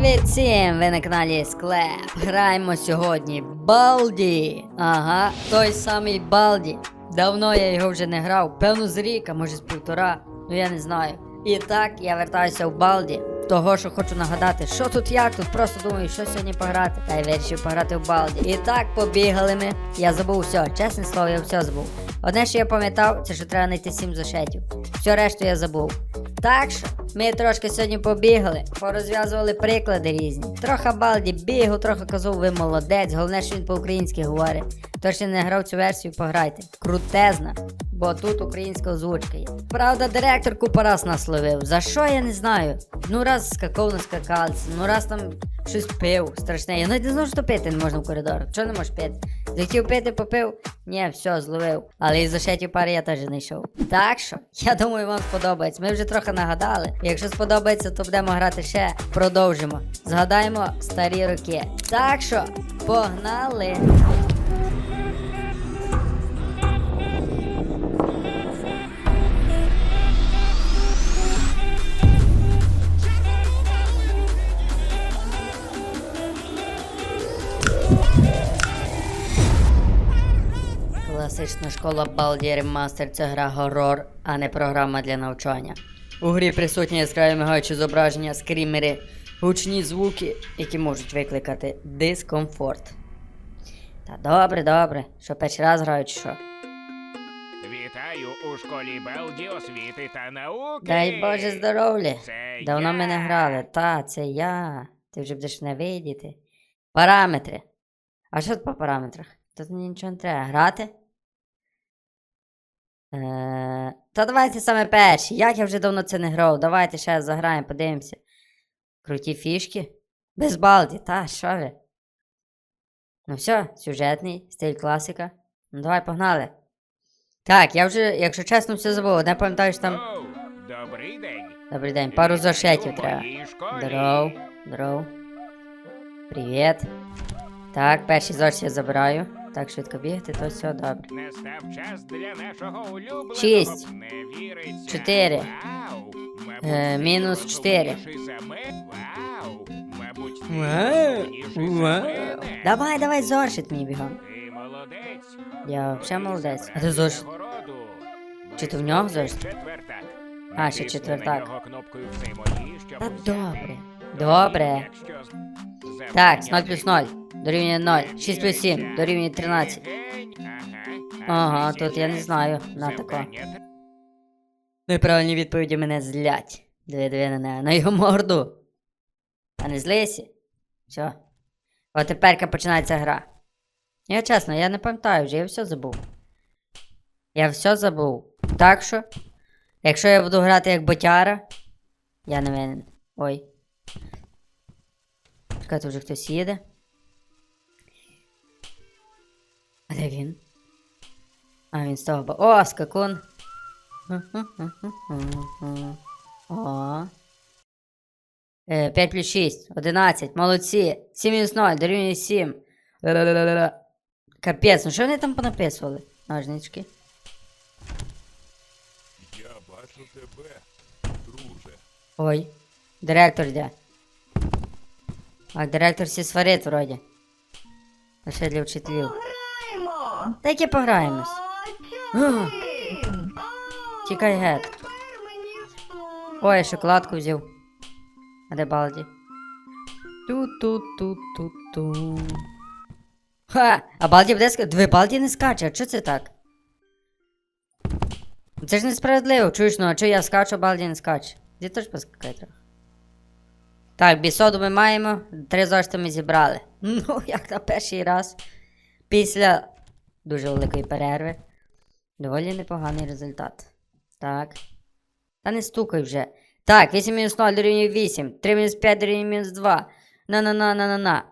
Привіт всім! Ви на каналі Склеп. Граємо сьогодні Балді. Ага, той самий Балді. Давно я його вже не грав, певно з рік, а може з півтора, ну я не знаю. І так я вертаюся в Балді. Того, що хочу нагадати, що тут як, тут просто думаю, що сьогодні пограти. Та й вирішив пограти в Балді. І так побігали ми. Я забув все, чесне слово, я все забув. Одне, що я пам'ятав, це що треба знайти 7 зошитів. Все решту я забув. Так що ми трошки сьогодні побігали, порозв'язували приклади різні. Трохи балді бігу, трохи казав, ви молодець. Головне, що він по-українськи говорить. Хто ще не грав цю версію, пограйте. Крутезна, бо тут українська озвучка є. Правда, директор купа раз нас. За що я не знаю. Ну раз скакав на скакалці, ну раз там щось пив страшне. Я навіть не знав, що пити не можна в коридорах. Чого не можеш пити? Захотів пити, попив. Ні, все, зловив. Але із зашетів пари я теж знайшов. Так що, я думаю, вам сподобається. Ми вже трохи нагадали. Якщо сподобається, то будемо грати ще. Продовжимо. Згадаємо старі роки. Так що, погнали! Класична школа Baldi Remaster – це гра горор, а не програма для навчання. У грі присутні яскраві мигаючі зображення, скрімери, гучні звуки, які можуть викликати дискомфорт. Та добре, добре, що перший раз граю чи що. Вітаю у школі Белді освіти та науки. Дай Боже здоров'я! Давно я. ми не грали. Та, це я. Ти вже будеш не видіти. Параметри. А що тут по параметрах? Тут мені нічого не треба. Грати? Е, та давайте саме перші. Як я вже давно це не грав. Давайте ще заграємо, подивимося. Круті фішки. Без балді, та, що ви? Ну все, сюжетний, стиль класика. Ну давай погнали. Так, я вже, якщо чесно, все забув. Не пам'ятаю, що там. Оу, добрий день. Добрий день, пару зошитів треба. Здоров, здоров. Привіт. Так, перший зошит я забираю. Так, швидко бігти, то все добре. Настав час для нашого улюбленого. Шість. Не віриться. Чотири. Вау. Мабуть, Е, ти мінус чотири. розумніший за мене. Вау. Мабуть, ти Вау. розумніший за Вау. мене. Давай, давай, зошит мені бігом. Ти молодець. Я взагалі молодець. А ти зошит? нагороду. Чи то в нього зошит? Четвертак. А, ще Натисни четвертак. на нього кнопкою взаємодії, щоб Та взяти. добре. Добре. Якщо з- Так, з 0 забороняти плюс 0. Дорівнює 0. 6 плюс 7. Дорівнює 13. Ага, тут я не знаю. На тако. Неправильні відповіді мене злять. Диви, диви на неї. На його морду. А не злися. Все. От тепер починається гра. Я чесно, я не пам'ятаю вже, я все забув. Я все забув. Так що, якщо я буду грати як ботяра, я не винен. Ой. Чекай, тут вже хтось їде. Де він? А, він з того. бо- О, скакун. О. Е, 5 плюс 6, 11, молодці. 7 мінус 0, дорівнює 7. Ля-ля-ля-ля-ля. Капець, ну що вони там понаписували? Ножнички. Я бачу тебе, друже. Ой. Директор де? А директор всі сварить вроді. Лише для вчителів. Граємо! Та яке пограємось? Тікай геть. Ой, я шоколадку взяв. А де балді? Ту-ту-ту-ту-ту. Ха! А балді буде скаче? Дві балді не скаче, а чого це так? Це ж несправедливо, чуєш, ну а чого я скачу, а балді не скаче? Де теж поскакай трохи. Так, бісоду ми маємо, три зошити ми зібрали. Ну, як на перший раз. Після дуже великої перерви. Доволі непоганий результат. Так. Та не стукай вже. Так, 8 мінус 0 дорівнює 8. 3 мінус 5 дорівнює мінус 2. На-на-на-на-на-на.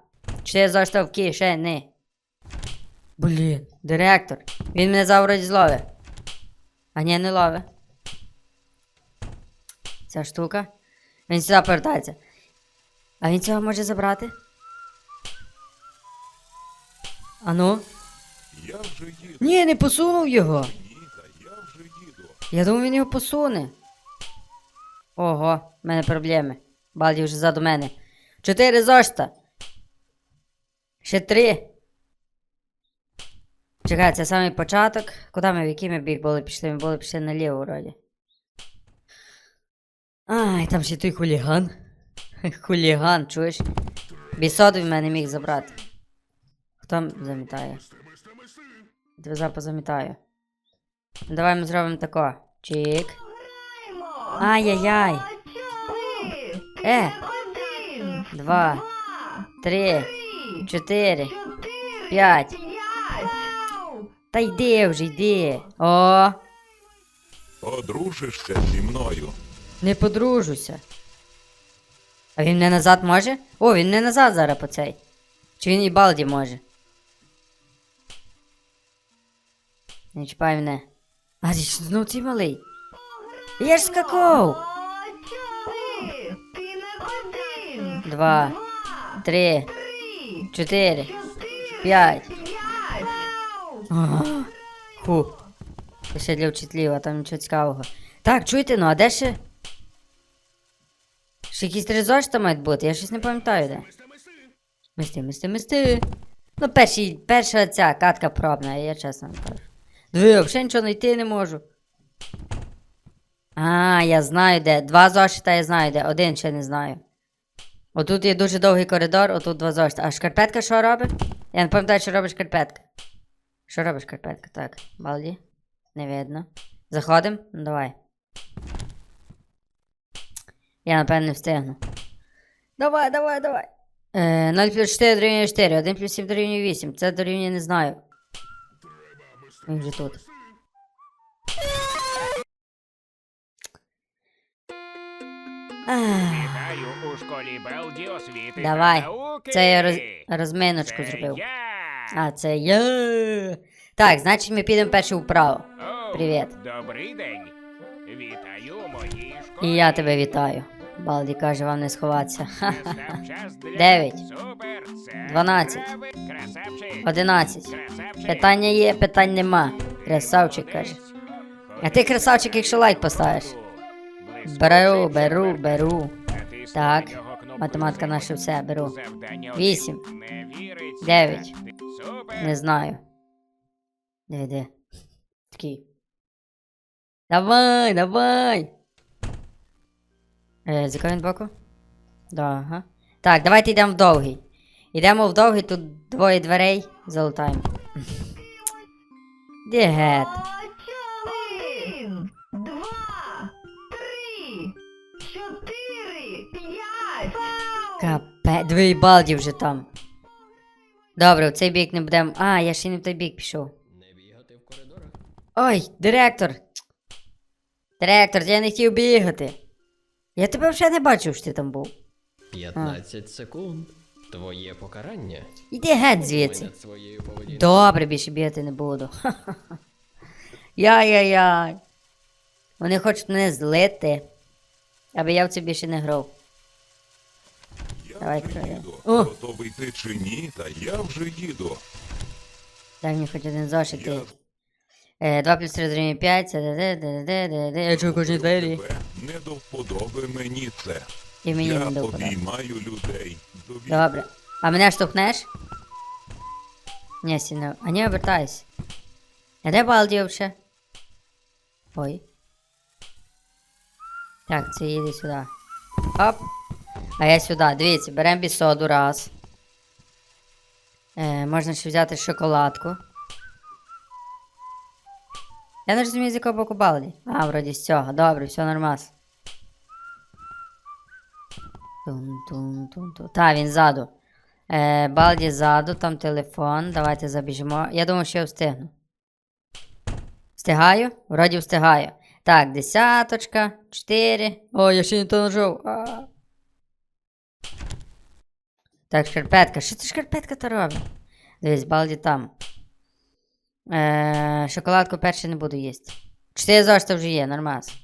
4 зошита в кишені. Блін, директор. Він мене завроді зловить. А ні, не ловить. Ця штука. Він сюди повертається. А він цього може забрати? Ану? Я вже їду. Ні, не посунув його. Я думав, він його посуне. Ого, в мене проблеми. Балді вже ззаду мене. Чотири зошта. Ще три. Чекай, це самий початок. Куди ми в який ми бік були пішли? Ми були пішли наліво вроді. Ай, там ще той хуліган. Хуліган, чуєш? Бісоду в мене міг забрати. Хто замітає? Тебе запас замітаю. Ну, Давай ми зробимо тако. Чик. Ай-яй-яй. Е. Два. Три. Чотири. П'ять. Та йди вже, йди. О, Одружишся зі мною. не подружуся. А він не назад може? О, він не назад зараз по цей. Чи він і балді може? Не чіпай мене. А ти знов цей малий. Я ж скакав! Два, три, чотири, п'ять. Фу. Ще для вчителів, а там нічого цікавого. Так, чуєте, ну а де ще? Ще якісь три зошита мають бути, я щось не пам'ятаю де. Мисти, мисти, мисти. Ну, перші, перша ця катка пробна, я чесно кажу. Диви, взагалі нічого знайти не можу. А, я знаю де. Два зошита я знаю де, один ще не знаю. Отут є дуже довгий коридор, отут два зошита. А шкарпетка що робить? Я не пам'ятаю, що робить шкарпетка. Що робить шкарпетка? Так, балді. Не видно. Заходим? Ну давай. Я напевно не встигну. Давай, давай, давай. Е, 0 плюс 4 дорівнює 4, 1 плюс 7 дорівнює 8. Це дорівнює не знаю. Він вже тут. Вітаю у школі Белді освіти Давай. Це я роз... розминочку зробив. А, це я. Так, значить ми підемо перше вправо. Привіт. Добрий день. Вітаю у моїй школі. І я тебе вітаю. Балді каже, вам не сховатися. Дев'ять. Дванадцять. Одинадцять. Питання є, питань нема. Красавчик каже. А ти красавчик, якщо лайк поставиш. Беру, беру, беру. Так, математика наша все, беру. Вісім. Дев'ять. Не знаю. Де, де? Такий. Давай, давай. Е, з якого він боку? Да, ага. Так, давайте йдемо в довгий. Йдемо в довгий, тут двоє дверей залутаємо. Де гет? Один, два, три, чотири, п'ять. Капе, дві балді вже там. Добре, в цей бік не будемо. А, я ще не в той бік пішов. Не бігати в коридорах. Ой, директор. Директор, я не хотів бігати. Я тебе взагалі не бачив, що ти там був. 15 секунд. Твоє покарання. Іди геть звідси. Добре, більше бігати не буду. Яй-яй-яй. Вони хочуть мене злити. Аби я в це більше не грав. Я Давай, вже краю. їду. О! Готовий ти чи ні, та я вже їду. Дай мені хоч один зошит. Я. Е, 2 плюс 3 дорівнює 5, це де де де де де де Я чую кожні двері. тебе не до вподоби мені це. І мені я не обіймаю людей. Дові- Добре. А мене штовхнеш? Ні, сіно. А не обертайся. А де балді взагалі? Ой. Так, це їде сюди. Оп. А я сюди. Дивіться, беремо бісоду раз. Е, можна ще взяти шоколадку. Я не розумію, з якого боку балді. А, вроді з цього. Добре, все нормас. Тун-тун-тун-тун. Та, він ззаду. Е, Балді ззаду, там телефон. Давайте забіжимо. Я думаю, що я встигну. Встигаю? Вроді встигаю. Так, десяточка, чотири. О, я ще не то нажав. Так, шкарпетка. Що це шкарпетка то робить? Дивись, балді там. Е, шоколадку перше не буду їсти. Чотири зошита вже є, нормас.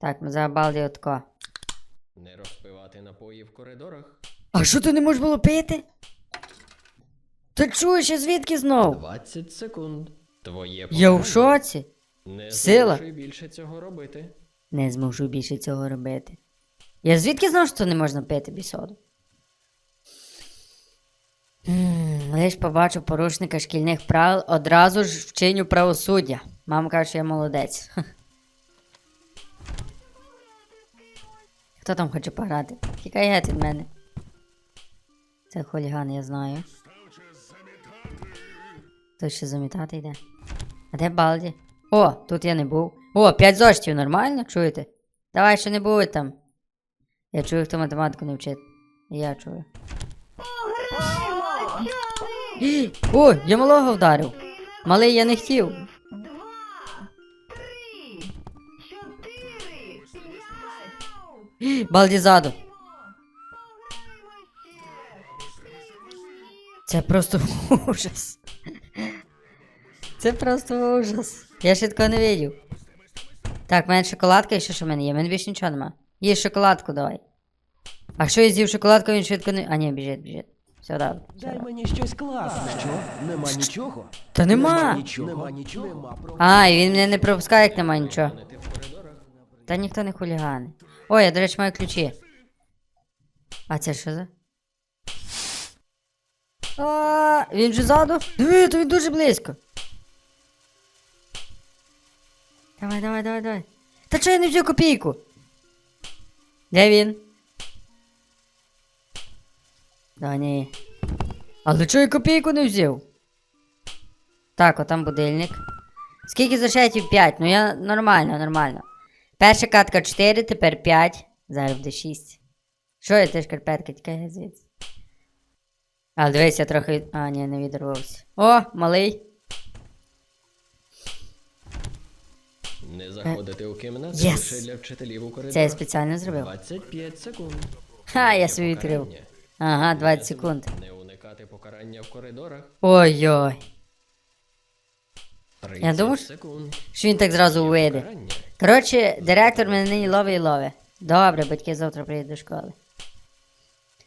Так, ми за балді отко. Не розпивати напої в коридорах. А що ти не можеш було пити? Ти чуєш, я звідки знов? 20 секунд. Твоє Я в шоці. Не Сила. змушуй більше цього робити. Не зможу більше цього робити. Я звідки знав, що не можна пити бісоду? М, Лиш побачу порушника шкільних правил, одразу ж вчиню правосуддя. Мама каже, що я молодець. Хто там хоче пограти? Тікай геть від мене. Це хуліган, я знаю. Тут ще замітати йде. А де Балді? О, тут я не був. О, 5 зоштів, нормально, чуєте? Давай що не будь там. Я чую, хто математику не вчить. Я чую. Пограємо! О, я малого вдарив. Малий я не хотів. Балді ззаду. Це просто ужас. Це просто ужас. Я ще такого не видів. Так, в мене шоколадка і що в мене є. В мене більше нічого нема. Їж шоколадку давай. А якщо я з'їв шоколадку, він швидко не. А ні, біжить, біжить. Все добре. Дай мені щось класне. Що? Нема нічого? Та нема. Нічого. Нема нічого. Нема. А, і він мене не пропускає, як нема нічого. Та ніхто не хулігани. Ой, я, до речі, маю ключі. А це що за? А, він же ззаду? Диви, то він дуже близько. Давай, давай, давай, давай. Та чого я не взяв копійку? Де він? Да ні. Але чого я копійку не взяв? Так, отам будильник. Скільки зашетів? 5. Ну я нормально, нормально. Перша катка 4, тепер 5. Зараз буде 6. Що я ти шкарпетка, тікай звідси. А, дивись, я трохи. від- А, ні, не відірвався. О, малий. Не заходити у кімнату Yes. лише для вчителів у коридорах. Це я спеціально зробив. 25 секунд. Ха, я собі відкрив. Ага, 20 секунд. Не уникати покарання в коридорах. Ой-ой. 30 Я думаю, що- секунд. Що він так зразу вийде. Коротше, директор мене нині ловить і ловить. Добре, батьки завтра приїдуть до школи.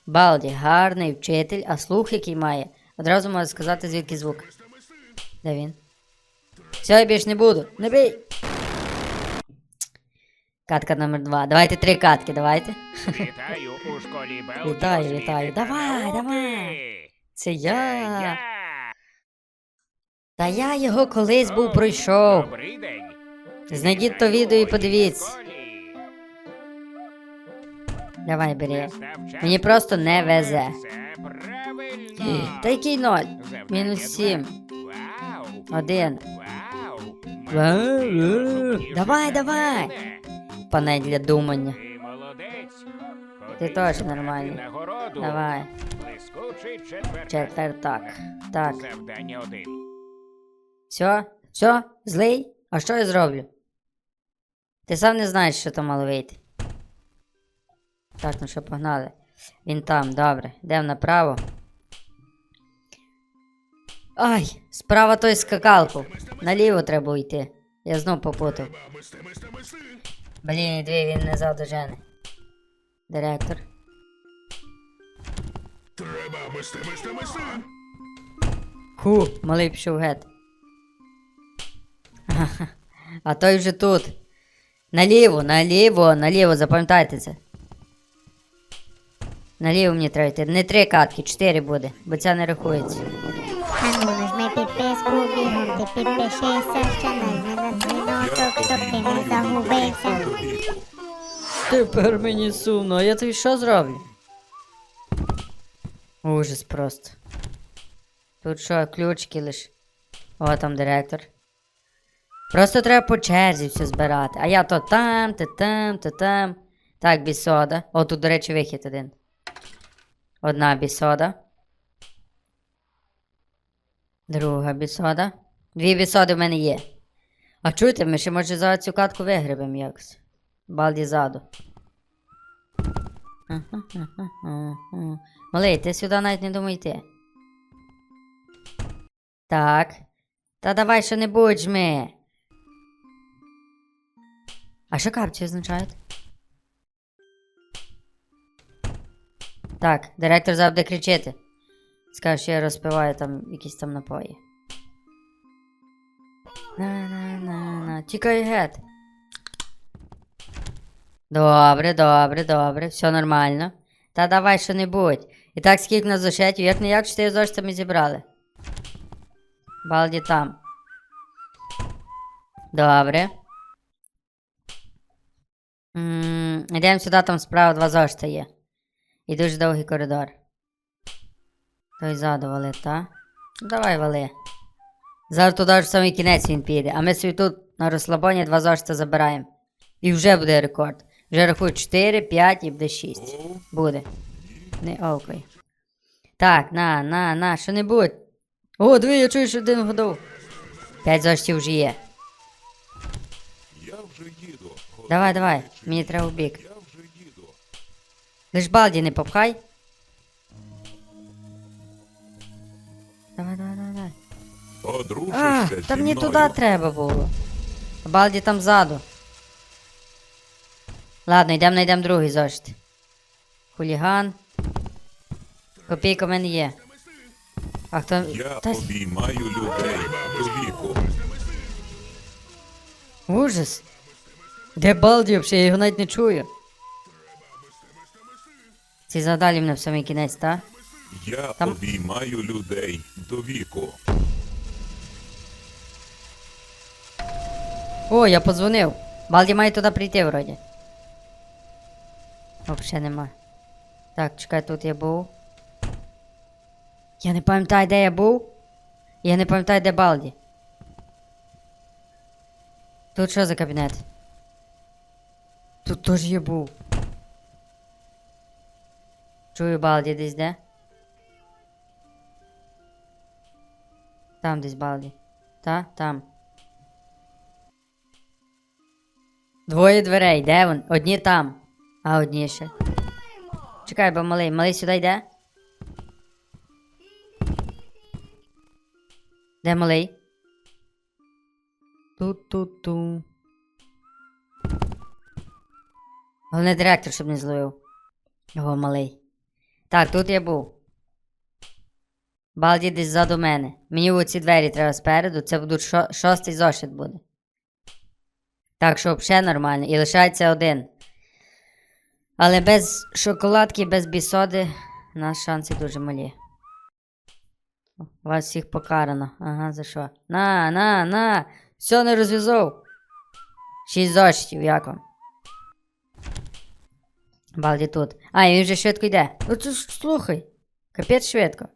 Балді, гарний вчитель, а слух який має. Одразу можу сказати, звідки звук. Де він? Все, я більш не буду. Не бій! Катка номер два. Давайте три катки, давайте. Вітаю у школі Белді. Вітаю, вітаю. Давай, давай. Це я. Та я його колись був пройшов. Добрий день. Знайдіть то відео і подивіться. Давай, бери. Мені просто не везе. Та який ноль? Мінус сім. Один. Давай, давай. Панель для думання. Ти молодець. Ти теж нормальний. Давай. Блискучий четвертак. Четвер так. Так. Завдання один. Все? Все? Злий? А що я зроблю? Ти сам не знаєш, що там мало вийти. Так, ну що, погнали. Він там, добре. Йдемо направо. Ай, справа той скакалку. Наліво треба йти. Я знов попутав. Блін, дві, він не задожене. Директор. Ху, малий пішов. Ага, А той вже тут. Наліво, наліво, наліво, запам'ятайте це. Наліво мені треба йти. Не три катки, чотири буде, бо ця не рахується. Нажми ти загубився. Тепер мені сумно, а я тобі що зроблю? Ужас просто. Тут що, ключики лиш. О, там директор. Просто треба по черзі все збирати. А я то там, то там, то там. Так, бісода. О, тут, до речі, вихід один. Одна бісода. Друга бісода. Дві бісоди в мене є. А чуєте, ми ще може зараз цю катку вигребемо якось. Балді ззаду. Малий, ти сюди навіть не думай йти. Так. Та давай що-небудь жми. А що капці означають? Так, директор буде кричити. Скаже, що я розпиваю там якісь там напої. На-на-на-на. Тікай геть. Добре, добре, добре, все нормально. Та давай що-небудь. І так скільки на зошитів, як не як 4 зошита ми зібрали. Балді там. Добре. М, Йдемо сюди, там справа два зошита є. І дуже довгий коридор. Той ззаду вали, та? Ну, давай вали. Зараз туди в самий кінець він піде, а ми собі тут на розслабоні два зошита забираємо. І вже буде рекорд. Вже рахую 4, 5 і буде 6. Буде. Не окей. Так, на, на, на, що-небудь. О, диви, я чую, що один годов. П'ять зошитів вже є. я вже їду. Давай, давай, мені треба в бік. Лиш балді не попхай. Давай, давай, давай, давай. А, Одружишся та зі мені мною. туди треба було. А Балді там ззаду. Ладно, йдемо знайдемо другий зошит. Хуліган. Копійка в мене є. А хто. Я Та... обіймаю людей віку. Ужас. Де Балді взагалі? Я його навіть не чую. Ці задалі мене в самий кінець, так? Я Там- обіймаю людей до віку. О, я подзвонив. Балді має туди прийти вроді. О, ще нема. Так, чекай, тут я був. Я не пам'ятаю, де я був. Я не пам'ятаю, де Балді. Тут що за кабінет? Тут теж я був. Чую Балді десь де? Там десь Балді. Та? Там. Двоє дверей, де вон? Одні там, а одні ще. Чекай, бо малий, малий сюди йде. Де малий? Ту-ту-ту. Головне директор, щоб не зловив. Його малий. Так, тут я був. Балді десь ззаду мене. Мені оці двері треба спереду, це будуть шо- шостий зошит буде. Так що взагалі нормально. І лишається один. Але без шоколадки, без бісоди, нас шанси дуже малі. О, Вас всіх покарано. Ага, за що? На, на, на! Все не розв'язав. Шість зошитів, як вам? Балді тут. А, він вже швидко йде. Ну слухай. Капець швидко.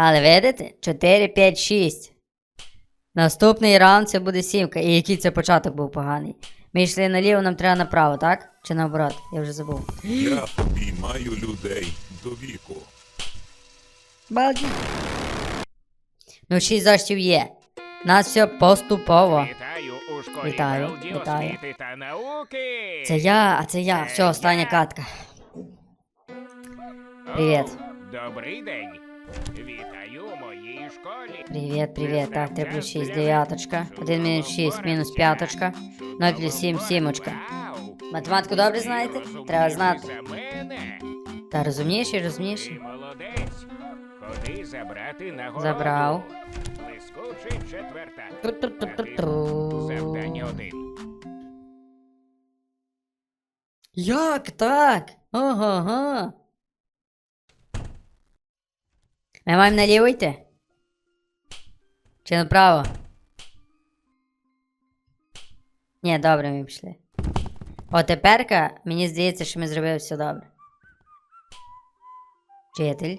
Але видите? 4, 5, 6. Наступний раунд це буде сімка. І який це початок був поганий. Ми йшли наліво, нам треба направо, так? Чи наоборот? Я вже забув. Я обіймаю людей до віку. Балді. Ну, шість зошитів є. Нас все поступово. Вітаю у школі Вітаю, Белді вітаю. освіти та науки. Це я, а це я. Все, остання катка. Привіт. Добрий день. Вітаю у моїй школі. Привіт, привіт. Так, 3 плюс 6, дев'яточка. 1 мінус 6, мінус п'яточка. 0 плюс 7, сімочка. Математику добре знаєте? Треба знати. Та молодець. Ходи забрати нагороду. Забрав. Блискучий четверта. Завдання один. Як так? Ого-го. Ми маємо наліво? Чи направо? Ні, добре, ми пішли. О, теперка, мені здається, що ми зробили все добре. Вчитель.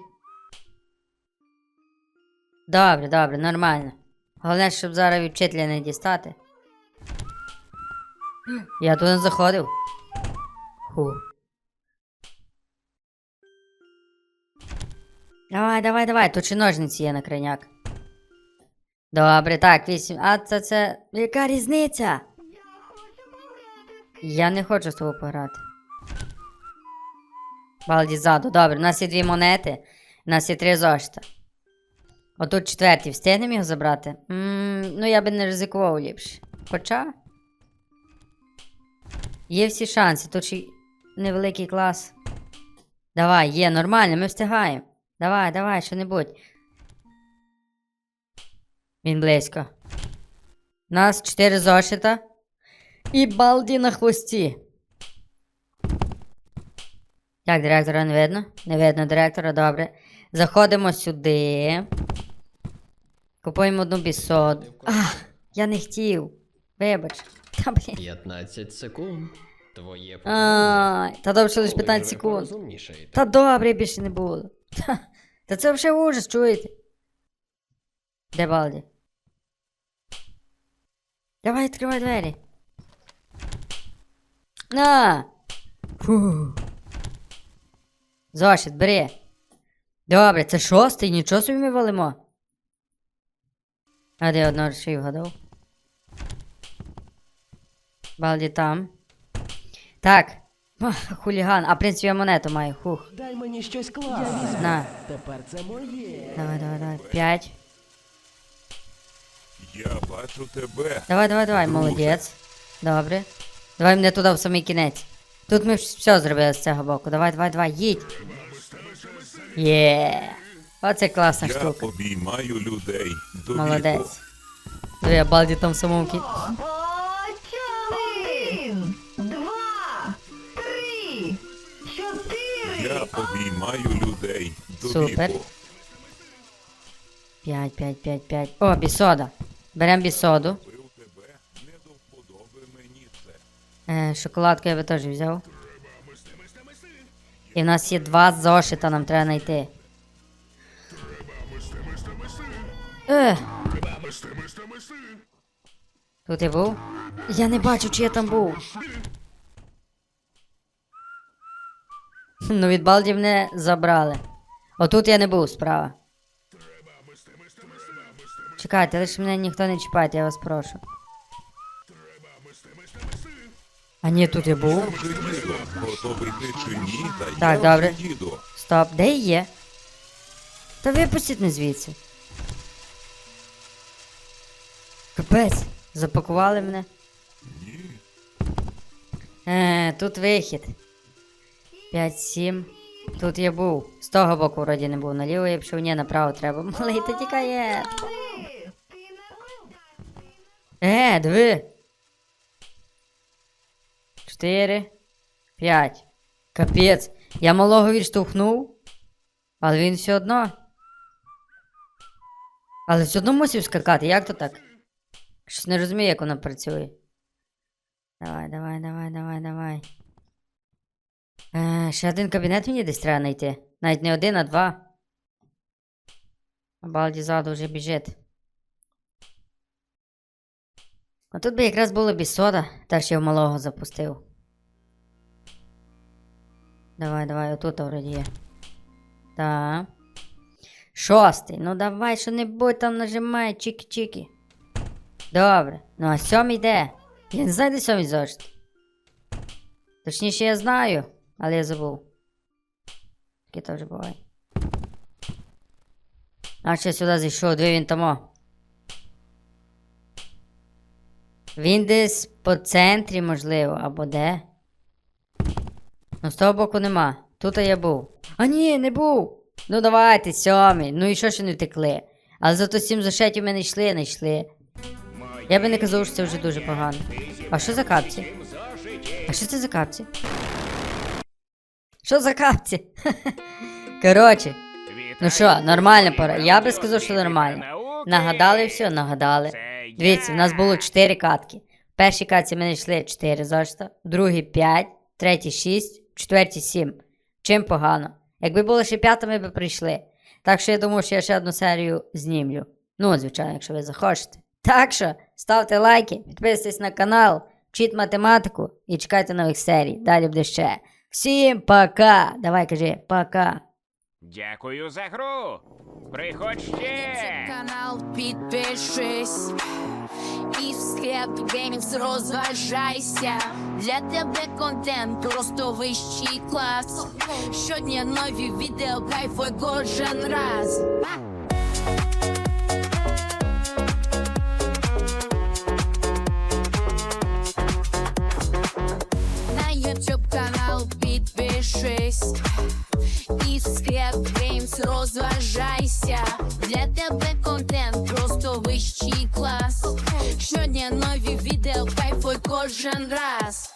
Добре, добре, нормально. Головне, щоб зараз від вчителя не дістати. Я не заходив. Фу. Давай, давай, давай, тут ще ножниці є на крайняк. Добре, так, вісім. А це це. Яка різниця? Я не хочу з тобою пограти. Балді ззаду, добре, у нас є дві монети, у нас є три зошита. Отут четвертий, встигнемо його забрати? м ну я би не ризикував ліпше. Хоча. Є всі шанси, тут ще невеликий клас. Давай, є, нормально, ми встигаємо. Давай, давай, що-небудь. Він близько. Нас чотири зошита. І балді на хвості. Так, директора не видно? Не видно директора, добре. Заходимо сюди. Купуємо одну бісоду. А, я не хотів. Вибач. Та блін. 15 секунд. Твоє. Ай, та добре, що лише 15 секунд. Та добре, більше не було. Та, та це взагалі ужас, чуєте? Де Балді? Давай відкривай двері. На! Фу. Зошит, бери. Добре, це шостий, нічого собі ми валимо. А де одного ще й вгадав? Балді там. Так. Хуліган, а в принципі я монету маю. Хух. Дай мені щось класне. На. Тепер це моє. Давай, давай, давай. П'ять. Я бачу тебе. Давай, давай, давай, Друже. молодець. Добре. Давай мене туди в самий кінець. Тут ми все зробили з цього боку. Давай, давай, давай, їдь. Є. Оце класна Я штука. обіймаю людей до. Молодець. Диви, я балді там в самому кінці. Я обіймаю людей Супер. віку. П'ять, п'ять, п'ять, п'ять. О, бісода. Берем бісоду. Е, шоколадку я би теж взяв. І в нас є два зошита, нам треба знайти. Е. Тут я був? Я не бачу, чи я там був. Ну, від балдів не забрали. Отут я не був справа. Чекайте, лише мене ніхто не чіпайте, я вас прошу. А ні, тут я був. Так, добре. Стоп, де є? Та випустіть мене звідси. Капець, запакували мене. Е, тут вихід. 5, 7. Тут я був. З того боку вроді не був. Наліво я пішов, ні, направо треба. Малий, та тікає. Е, диви. 4, 5. Капець. Я малого відштовхнув. Але він все одно. Але все одно мусив скакати, як то так? Щось не розумію, як воно працює. Давай, давай, давай, давай, давай. Е, ще один кабінет мені десь треба знайти. Навіть не один, а два. А Балді ззаду вже біжить. А тут би якраз було бісода, та що я в малого запустив. Давай, давай, отут вроді є. Так. Шостий. Ну давай, що небудь там нажимай, чики-чики. Добре. Ну а сьомий де? Я не знаю, де сьомий зошит. Точніше, я знаю, але я забув. Таке теж буває. А ще сюди зайшов, де він тамо. Він десь по центрі, можливо, або де. Ну, з того боку нема. Тут я був. А ні, не був. Ну давайте, сьомий. Ну і що ще не втекли? Але зато сім зашетів ми не йшли, не йшли. Я би не казав, що це вже дуже погано. А що за капці? А що це за капці? Що за капці? Коротше, ну що, нормально пора. Я би сказав, що нормально. Нагадали все, нагадали. Дивіться, в нас було 4 катки. В першій катці ми знайшли 4 зошита, в другій 5, третій 6, четвертій 7. Чим погано? Якби було ще п'ята, ми б прийшли. Так що я думаю, що я ще одну серію знімлю. Ну, звичайно, якщо ви захочете. Так що ставте лайки, підписуйтесь на канал, вчіть математику і чекайте нових серій. Далі буде ще. Всім пока! Давай кажи, пока. Дякую за гру. Приходь ще. канал, підпишись і в склеп геймінг розважайся. Для тебе контент просто вищий клас. Щодня нові відео, кайфуй кожен раз. Канал підпишись і склеп геймс розважайся. Для тебе контент просто вищий клас. Щодня нові відео, кайфуй кожен раз.